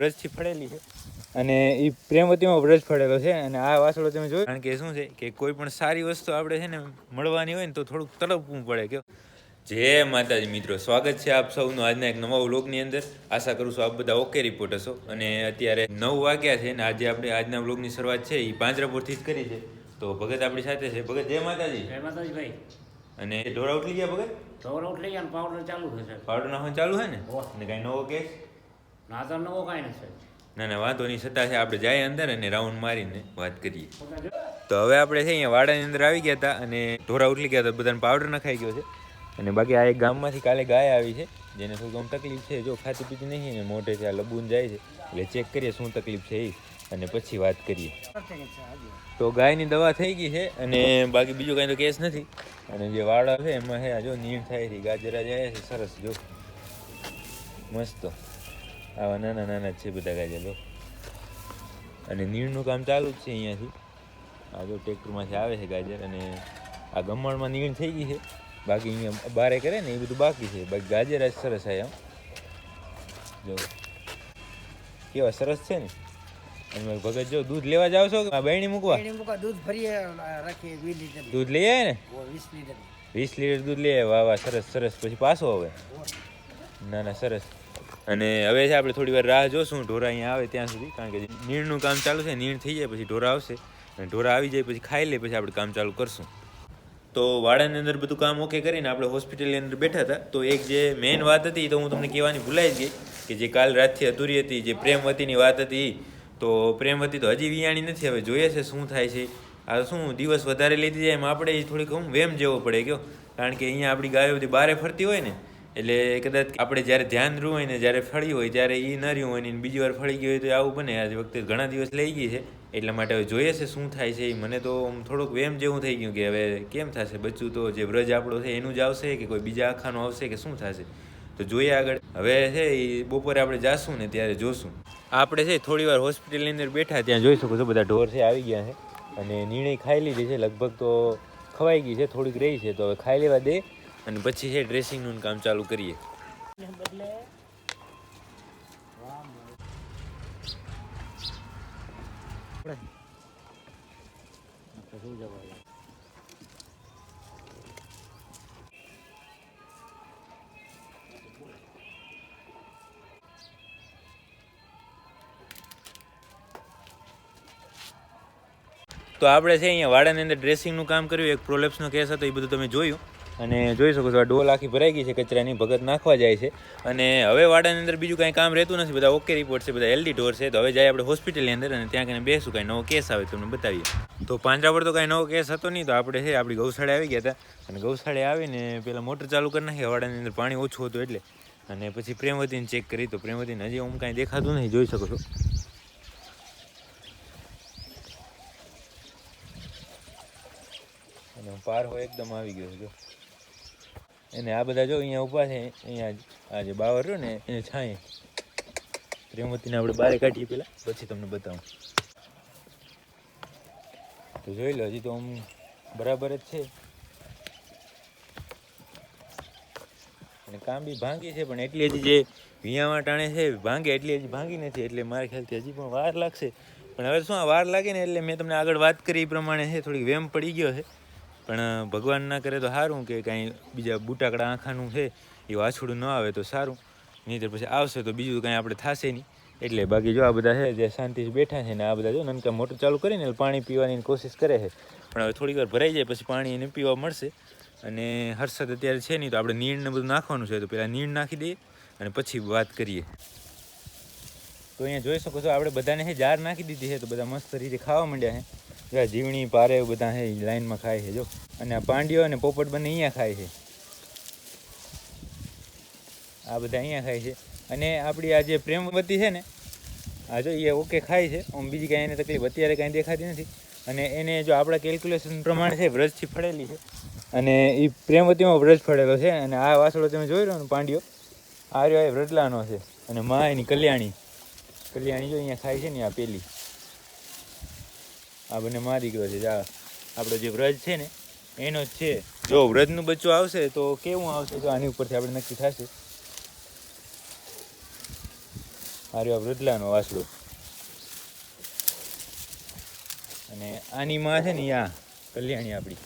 વ્રજથી ફળેલી છે. અને એ પ્રેમવતીમાં વ્રજ ફળેલો છે અને આ વાસળો તમે જોયું? કારણ કે શું છે કે કોઈ પણ સારી વસ્તુ આપણે છે ને મળવાની હોય ને તો થોડુંક તડપવું પડે કે જય માતાજી મિત્રો સ્વાગત છે આપ સૌનું આજના એક નવા વ્લોગની અંદર. આશા કરું છું આપ બધા ઓકે રિપોર્ટ હશો. અને અત્યારે નવ વાગ્યા છે ને આજે આપણે આજના વ્લોગની શરૂઆત છે એ પાંજરાપુરથી જ કરી છે. તો ભગત આપણી સાથે છે. ભગત જય માતાજી. જય માતાજી ભાઈ. અને ઢોરા ઉઠલી ગયા ભગત? ઢોરા ઉઠલી ગયા પાવડર ચાલુ થશે. પાવડર નાખવાનું ચાલુ છે ને. અને કાંઈ નવો કેસ? ના નવો કાંઈ નથી. ના ના, વાંધો નહીં. છતાં છે. આપણે જાય અંદર અને રાઉન્ડ મારીને વાત કરીએ. તો હવે આપણે છે અહીંયા વાડાની અંદર આવી ગયા હતા અને ઢોરા ઉઠલી ગયા હતા. બધાને પાવડર નખાઈ ગયો છે. અને બાકી આ એક ગામમાંથી કાલે ગાય આવી છે, જેને થોડું આમ તકલીફ છે. જો ખાતી પીતી નહીં ને મોઢેથી આ લબૂન જાય છે. એટલે ચેક કરીએ શું તકલીફ છે એ અને પછી વાત કરીએ. તો ગાયની દવા થઈ ગઈ છે અને બાકી બીજું કાંઈ તો કેસ નથી. અને જે વાડા છે એમાં આ જો નીણ થાય છે ગાજરા જાય છે. સરસ, જો. મસ્ત. આવા નાના નાના છે બધા ગાજર લો અને નીણનું કામ ચાલુ જ છે અહીંયાથી. આ જો ટ્રેક્ટરમાંથી આવે છે ગાજર અને આ ગમણમાં નીણ થઈ ગઈ છે. બાકી અહીંયા બારે કરે ને એ બધું બાકી છે. બાકી ગાજર જ સરસ આવે એમ. જો. કેવા સરસ છે ને. અને ભગત જો દૂધ લેવા જાવ છો કે આ બહેણી મૂકવા? દૂધ ભરીએ રાખીએ વીસ લીટર દૂધ. લઈ આવે ને? વીસ લીટર વીસ લીટર દૂધ લઈ આવે વાહ વાહ સરસ સરસ. પછી પાછો આવે ના ના સરસ. અને હવે છે આપણે થોડી વાર રાહ જોશું. ઢોરા અહીંયા આવે ત્યાં સુધી, કારણ કે નીણનું કામ ચાલુ છે, નીણ થઈ જાય પછી ઢોરા આવશે. અને ઢોરા આવી જાય પછી ખાઈ લે પછી આપણે કામ ચાલુ કરશું. તો વાડાની અંદર બધું કામ ઓકે કરીને આપણે હોસ્પિટલની અંદર બેઠા હતા. તો એક જે મેઇન વાત હતી તો હું તમને કહેવાની ભૂલાઈ ગઈ કે જે કાલ રાતથી અધૂરી હતી, જે પ્રેમવતીની વાત હતી, તો પ્રેમવતી તો હજી વિયાણી નથી, હવે જોઈએ છે શું થાય છે. આ શું દિવસ વધારે લીધી જાય એમ આપણે થોડીક હું વેમ જેવો પડે ગયો કારણ કે અહીંયા આપણી ગાયો બધી બારે ફરતી હોય ને એટલે કદાચ આપણે જ્યારે ધ્યાન રહ્યું હોય ને જ્યારે ફળી હોય ત્યારે એ ન રહ્યું હોય ને બીજી વાર ફળી ગઈ હોય તો આવું બને. આજ વખતે ઘણા દિવસ લઈ ગઈ છે, એટલા માટે હવે જોઈએ છે શું થાય છે એ મને તો થોડુંક વેમ જેવું થઈ ગયું કે હવે કેમ થશે? બચ્ચું તો જે વ્રજ આપણો છે એનું જ આવશે કે કોઈ બીજા આખાનું આવશે કે શું થશે? તો જોઈએ આગળ. હવે છે એ બપોરે આપણે જાશું ને ત્યારે જોશું. આપણે છે થોડી વાર હોસ્પિટલની અંદર બેઠા ત્યાં જોઈ શકો છો, બધા ઢોર છે, આવી ગયા છે. અને નિર્ણય ખાઈ લીધી છે, લગભગ તો ખવાઈ ગઈ છે, થોડીક રહી છે. તો હવે ખાઈ લેવા દે. અને પછી છે ડ્રેસિંગનું કામ ચાલુ કરીએ. તો આપણે છે અહીંયા વાડાની અંદર ડ્રેસિંગનું કામ કર્યું, એક પ્રોલેપ્સનો કેસ હતો, એ બધું તમે જોયું. અને જોઈ શકો છો, આ ડોલ આખી ભરાઈ ગઈ છે કચરાની, ભગત નાખવા જાય છે. અને હવે વાડાની અંદર બીજું કાંઈ કામ રહેતું નથી, બધા ઓકે રિપોર્ટ છે, બધા હેલ્ધી ઢોર છે. તો હવે જાય આપણે હોસ્પિટલની અંદર અને ત્યાં કને બેસું, કાંઈ નવો કેસ આવે તમને બતાવીએ. તો પાંજરા પર તો કાંઈ નવો કેસ હતો નહીં, તો આપણે છે, આપણી ગૌશાળે આવી ગયા હતા. અને ગૌશાળે આવીને પેલા મોટર ચાલુ કરી નાખી, વાડાની અંદર પાણી ઓછું હતું એટલે. અને પછી પ્રેમવતીને ચેક કરી, તો પ્રેમવતીને હજી હું કાંઈ દેખાતું નહીં, જોઈ શકો છો. અને પારહો એકદમ આવી ગયો જો. એને આ બધા જો અહીંયા ઊભા છે, અહીંયા આ જે બાવર રહ્યો ને, એને છાંય. પ્રેમવતીને આપણે બારે કાઢીએ પેલા પછી તમને બતાવું. તો જોઈ લો, હજી તો આમ બરાબર જ છે. અને કામ બી ભાંગી છે, પણ એટલી હજી જે વિયામાં ટાણે છે, ભાંગે એટલી હજી ભાંગી નથી, એટલે મારા ખ્યાલથી હજી પણ વાર લાગશે. પણ હવે શું વાર લાગે ને, એટલે મેં તમને આગળ વાત કરી એ પ્રમાણે છે, થોડીક વેમ પડી ગયો છે. પણ ભગવાન ના કરે તો સારું કે કાંઈ બીજા બુટાકડા આંખાનું છે, એ વાછડું ન આવે તો સારું. નહીં પછી આવશે તો બીજું કાંઈ આપણે થશે નહીં. એટલે બાકી જો આ બધા છે, જે શાંતિથી બેઠા છે ને આ બધા જો નનકા મોટર ચાલુ કરીને પાણી પીવાની કોશિશ કરે છે. પણ હવે થોડીક વાર ભરાઈ જાય પછી પાણી એને પીવા મળશે. અને હર્ષદ અત્યારે છે નહીં, તો આપણે નીણને બધું નાખવાનું છે, તો પહેલાં નીણ નાખી દઈએ અને પછી વાત કરીએ. તો અહીંયા જોઈ શકો છો, આપણે બધાને જાર નાખી દીધી છે, તો બધા મસ્ત રીતે ખાવા માંડ્યા છે. જો જીવણી, પારે બધા ઈ લાઈનમાં ખાય છે, જો. અને આ પાંડીઓ અને પોપટ બંને અહીંયા ખાય છે. આ બધા અહીંયા ખાય છે. અને આપણી આ જે પ્રેમવતી છે ને, આ જો એ ઓકે ખાય છે. આમ બીજી કાંઈ એને તકલીફ અત્યારે કાંઈ દેખાતી નથી. અને એને જો આપણા કેલ્ક્યુલેશન પ્રમાણે છે, વ્રજથી ફળેલી છે. અને એ પ્રેમવતીમાં વ્રજ ફળેલો છે. અને આ વાસળો તમે જોઈ રહ્યો ને પાંડીઓ આ રહ્યો એ વ્રજલાનો છે. અને મા એની કલ્યાણી. કલ્યાણી જો અહીંયા ખાય છે ને, આ પેલી. આ બંને મારી ગયો છે. જા આપણો જે વ્રજ છે ને એનો જ છે. જો વ્રજનું બચ્ચું આવશે તો કેવું આવશે? જો આની ઉપરથી આપણે નક્કી થશે. આ રહ્યો વૃદ્ધલાનો વાસડો. અને આની માં છે ને આ કલ્યાણી આપણી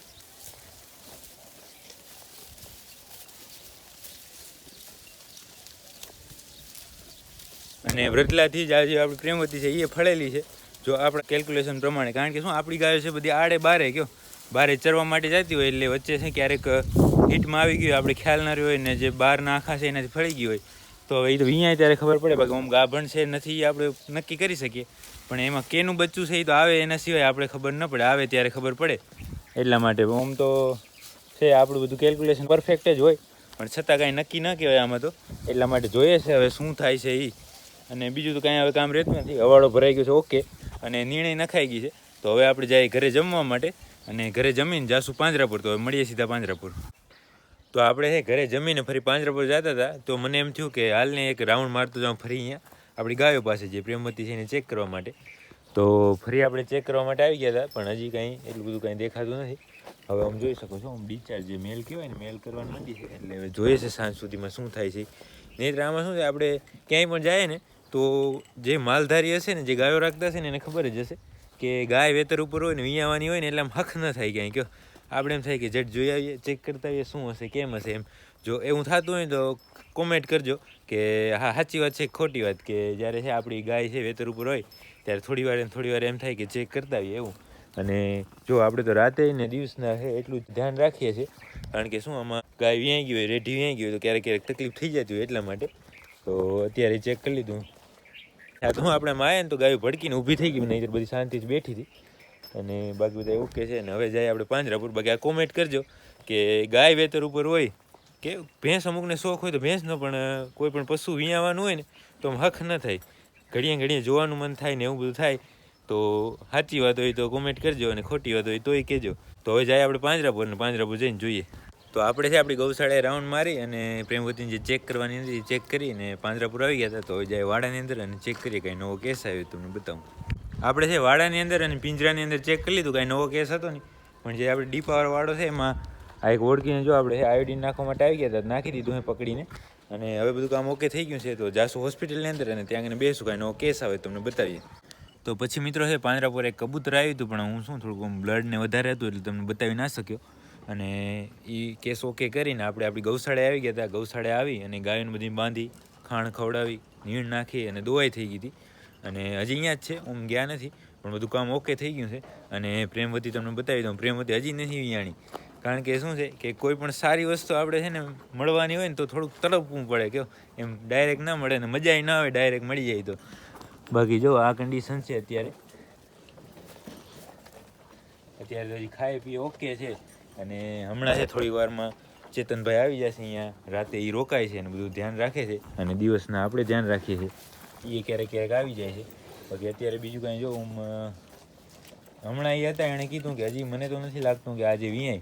અને વ્રતલાથી જ આજે આપણી પ્રેમવતી છે એ ફળેલી છે. જો આપણે કેલ્ક્યુલેશન પ્રમાણે કારણ કે શું આપણી ગાયો છે બધી આડે બારે કયો બારે ચરવા માટે જતી હોય એટલે વચ્ચે છે ક્યારેક હીટમાં આવી ગયું હોય, આપણે ખ્યાલ ના રહ્યો હોય ને જે બહારના આખા છે એનાથી ફળી ગયું હોય. તો હવે એ તો વિયાય ત્યારે ખબર પડે બાકી આમ ગાભણ છે નથી આપણે નક્કી કરી શકીએ. પણ એમાં કેનું બચ્ચું છે એ તો આવે એના સિવાય આપણે ખબર ન પડે આવે ત્યારે ખબર પડે. એટલા માટે આમ તો છે આપણું બધું કેલ્ક્યુલેશન પરફેક્ટ જ હોય. પણ છતાં કાંઈ નક્કી ન કહેવાય આમાં તો. એટલા માટે જોઈએ છે હવે શું થાય છે એ અને બીજું તો કાંઈ હવે કામ રહેતું નથી. હવાડો ભરાઈ ગયો છે ઓકે અને નિર્ણય નખાઈ ગઈ છે. તો હવે આપણે જઈએ ઘરે જમવા માટે. અને ઘરે જમીને જાશું પાંજરાપુર. તો હવે મળીએ સીધા પાંજરાપુર. તો આપણે હે ઘરે જમીને ફરી પાંજરાપુર જતા હતા. તો મને એમ થયું કે હાલને એક રાઉન્ડ મારતો જાઉં ફરી અહીંયા. આપણી ગાયો પાસે જે પ્રેમવતી છે એને ચેક કરવા માટે. તો ફરી આપણે ચેક કરવા માટે આવી ગયા હતા, પણ હજી કંઈ એટલું બધું કંઈ દેખાતું નથી. હવે આમ જોઈ શકો છો, આમ ડિસ્ચાર્જ જે મેલ કહેવાય ને, મેલ કરવાની માંડી છે. એટલે હવે જોઈએ છે સાંજ સુધીમાં શું થાય છે. નહીંતર આમાં શું છે, આપણે ક્યાંય પણ જાય ને તો જે માલધારી હશે ને, જે ગાયો રાખતા હશે ને, એને ખબર જ હશે કે ગાય વેતર ઉપર હોય ને વિયાવાની હોય ને, એટલે આમ હક ન થાય ક્યાંય. કયો, આપણે એમ થાય કે જટ જોઈ આવીએ ચેક કરતા આવીએ, શું હશે, કેમ હશે એમ. જો એવું થતું હોય તો કોમેન્ટ કરજો કે હા, સાચી વાત છે ખોટી વાત કે જ્યારે છે આપણી ગાય છે વેતર ઉપર હોય, ત્યારે થોડી વાર થોડી વાર એમ થાય કે ચેક કરતા આવીએ, એવું. અને જો આપણે તો રાતે ને દિવસના છે એટલું ધ્યાન રાખીએ છીએ. કારણ કે શું, આમાં ગાય વ્યાઈ હોય, રેઢી વ્યાઈ હોય, તો ક્યારેક ક્યારેક તકલીફ થઈ જતી હોય એટલા માટે. તો અત્યારે ચેક કરી લીધું. હા, તો આપણે આવ્યા ને તો ગાયો ભડકીને ઊભી થઈ ગઈ નહીં બધી શાંતિથી બેઠી હતી. અને બાકી બધા ઓકે છે, ને હવે જાય આપણે પાંજરાપુર. બાકી આ કોમેન્ટ કરજો કે ગાય વેતર ઉપર હોય, કે ભેંસ અમુકને શોખ હોય તો ભેંસનો, પણ કોઈ પણ પશુ વિયાવાનું હોય ને, તો હક ન થાય. ઘડીએ ઘડીએ જોવાનું મન થાય ને એવું બધું થાય, તો સાચી વાત હોય તો કોમેન્ટ કરજો અને ખોટી વાત હોય તોય કહેજો. તો હવે જાય આપણે પાંજરાપુર ને પાંજરાપુર જઈને જોઈએ. તો આપણે છે આપણી ગૌશાળાએ રાઉન્ડ મારી અને પ્રેમવતીને જે ચેક કરવાની હતી ચેક કરીને પાંજરાપુર આવી ગયા હતા. તો જાય વાડાની અંદર અને ચેક કરીએ કાંઈ નવો કેસ આવ્યો તમને બતાવું. આપણે છે વાડાની અંદર અને પિંજરાની અંદર ચેક કરી લીધું, કાંઈ નવો કેસ હતો નહીં. પણ જે આપણે ડીપાવર વાળો છે એમાં આ એક ઓળખીને જો આપણે આયોડીન નાખવા માટે આવી ગયા હતા, નાખી દીધું એ પકડીને. અને હવે બધું કામ ઓકે થઈ ગયું છે તો જાસુ હોસ્પિટલની અંદર અને ત્યાં આગળ બેસું, કાંઈ નવો કેસ આવે તમને બતાવીએ. તો પછી મિત્રો છે પાંજરાપુર એક કબૂતર આવ્યું હતું, પણ હું શું થોડુંક બ્લડને વધારે હતું એટલે તમને બતાવી ના શક્યો. અને એ કેસ ઓકે કરીને આપણે આપણી ગૌશાળે આવી ગયા હતા ગૌશાળે આવી અને ગાયોને બધી બાંધી, ખાણ ખવડાવી, નીણ નાખી અને દોવાઈ થઈ ગઈ હતી. અને હજી અહીંયા જ છે હું ગયા નથી, પણ બધું કામ ઓકે થઈ ગયું છે. અને પ્રેમવતી તમને બતાવી દઉં, પ્રેમવતી હજી નથી વિયાણી કારણ કે શું છે કે કોઈ પણ સારી વસ્તુ આપણે છે ને મળવાની હોય ને તો થોડુંક તડપવું પડે કે એમ ડાયરેક્ટ ના મળે ને મજા ના આવે ડાયરેક્ટ મળી જાય તો. બાકી જો આ કન્ડિશન છે અત્યારે. અત્યારે હજી ખાઈ પીએ ઓકે છે. અને હમણાં છે થોડી વારમાં ચેતનભાઈ આવી જશે અહીંયા. રાતે એ રોકાય છે અને બધું ધ્યાન રાખે છે. અને દિવસના આપણે ધ્યાન રાખીએ છીએ. એ ક્યારેક ક્યારેક આવી જાય છે. બાકી અત્યારે બીજું કાંઈ જો હમણાં એ હતા, એણે કીધું કે હજી મને તો નથી લાગતું કે આજે વિયાય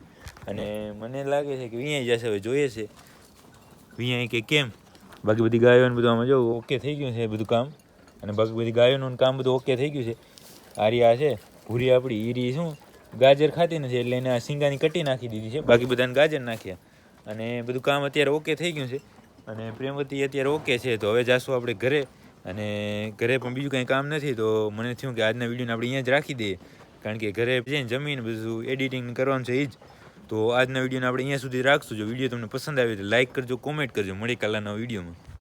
અને મને લાગે છે કે વિયાઈ જશે, હવે જોઈએ છે. વિયાય કે કેમ? બાકી બધી ગાયોને બધું આમાં જો ઓકે થઈ ગયું છે બધું કામ. અને બાકી બધી ગાયોનું કામ બધું ઓકે થઈ ગયું છે. આર્યા છે, ભૂરી આપણી ઈરી શું? ગાજર ખાતી નથી એટલે એને આ શીંગાની કટી નાખી દીધી છે. બાકી બધાને ગાજર નાખ્યા. અને બધું કામ અત્યારે ઓકે થઈ ગયું છે. અને પ્રેમવતી અત્યારે ઓકે છે તો હવે જાશું આપણે ઘરે. અને ઘરે પણ બીજું કંઈ કામ નથી તો મને થયું કે આજના વિડીયોને આપણે અહીંયા જ રાખી દઈએ. કારણ કે ઘરે જઈને જમીન બધું એડિટિંગ કરવાનું છે એ જ. તો આજના વિડીયોને આપણે અહીંયા સુધી રાખશું. જો વીડિયો તમને પસંદ આવે તો લાઇક કરજો કોમેન્ટ કરજો. મળી કાલાના વિડીયોમાં.